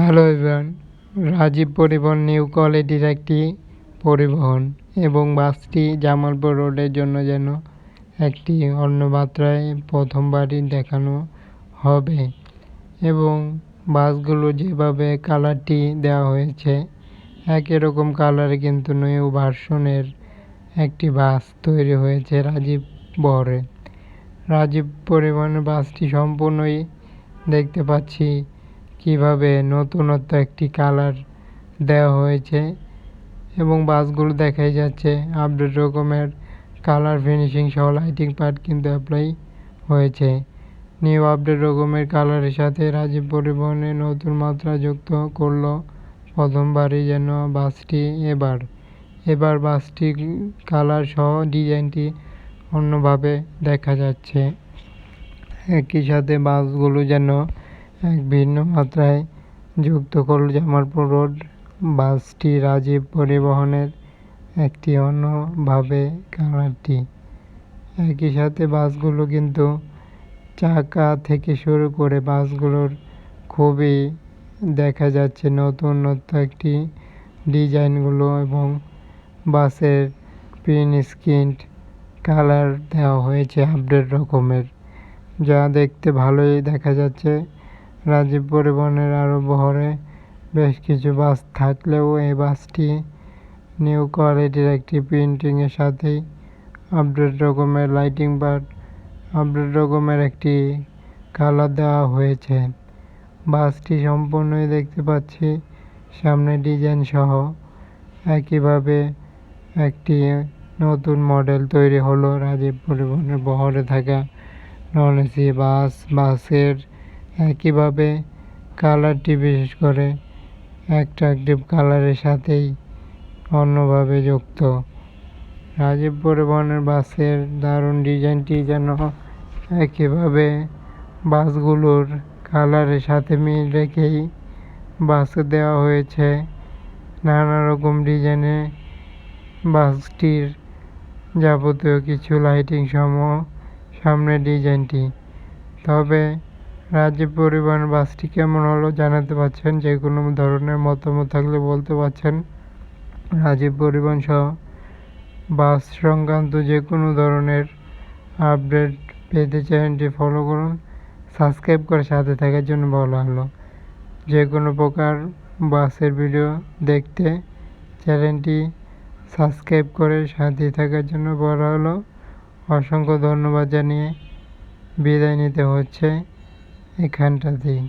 Hello everyone Rajib পরিবহন new কোয়ালিটির একটি পরিবহন এবং বাসটি জামালপুর রোডের জন্য যেন একটি অন্য মাত্রায় প্রথমবারই দেখানো হবে এবং বাসগুলো যেভাবে কালারটি দেওয়া হয়েছে, একই রকম কালারে কিন্তু নিউ ভার্সনের একটি বাস তৈরি হয়েছে রাজীব বহরে। রাজীব পরিবহনের বাসটি সম্পূর্ণই দেখতে পাচ্ছি কীভাবে নতুনত্ব একটি কালার দেওয়া হয়েছে এবং বাসগুলো দেখাই যাচ্ছে। আপডেট রকমের কালার ফিনিশিং সহ লাইটিং পার্ট কিন্তু অ্যাপ্লাই হয়েছে। নিউ আপডেট রকমের কালারের সাথে রাজীব পরিবহনে নতুন মাত্রা যুক্ত করল প্রথমবারই যেন বাসটি এবার। এবার বাসটি কালার সহ ডিজাইনটি অন্যভাবে দেখা যাচ্ছে। একই সাথে বাসগুলো যেন এক ভিন্ন মাত্রায় যুক্ত করল জামালপুর রোড বাসটি রাজীব পরিবহনের একটি অন্যভাবে কালারটি একই সাথে বাসগুলো কিন্তু চাকা থেকে শুরু করে বাসগুলোর খুবই দেখা যাচ্ছে নতুন নতুন একটি ডিজাইনগুলো এবং বাসের প্রিন্ট স্ক্রিন কালার দেওয়া হয়েছে আপডেট রকমের। যা দেখতে ভালোই দেখা যাচ্ছে। রাজীব পরিবহনের আরও বহরে বেশ কিছু বাস থাকলেও এই বাসটি নিউ কোয়ালিটির একটি প্রিন্টিংয়ের সাথেই আপডেট রকমের লাইটিং বার্ড আপডেট রকমের একটি কালার দেওয়া হয়েছে। বাসটি সম্পূর্ণই দেখতে পাচ্ছি সামনে ডিজাইন সহ। একইভাবে একটি নতুন মডেল তৈরি হলো রাজীব পরিবহনের বহরে থাকা। নন এসি বাস, বাসের একইভাবে কালারটি বিশেষ করে অ্যাট্রাকটিভ কালারের সাথেই অন্যভাবে যুক্ত। রাজীব পরিবহনের বাসের দারুণ ডিজাইনটি যেন একইভাবে বাসগুলোর কালারের সাথে মিল রেখেই বাসে দেওয়া হয়েছে। নানা রকম ডিজাইনে বাসটির যাবতীয় কিছু লাইটিং সমূহ সামনের ডিজাইনটি। তবে রাজ্য পরিবহন বাসটি কেমন হলো জানাতে পারছেন? যে কোনো ধরনের মতামত থাকলে বলতে পারছেন। রাজীব পরিবহন সহ বাস সংক্রান্ত যে কোনো ধরনের আপডেট পেতে চ্যানেলটি ফলো করুন সাবস্ক্রাইব করে সাথে থাকার জন্য বলা হলো। যে কোনো প্রকার বাসের ভিডিও দেখতে চ্যানেলটি সাবস্ক্রাইব করে সাথে থাকার জন্য বলা হলো। অসংখ্য ধন্যবাদ জানিয়ে বিদায় নিতে হচ্ছে। এখানটাতেই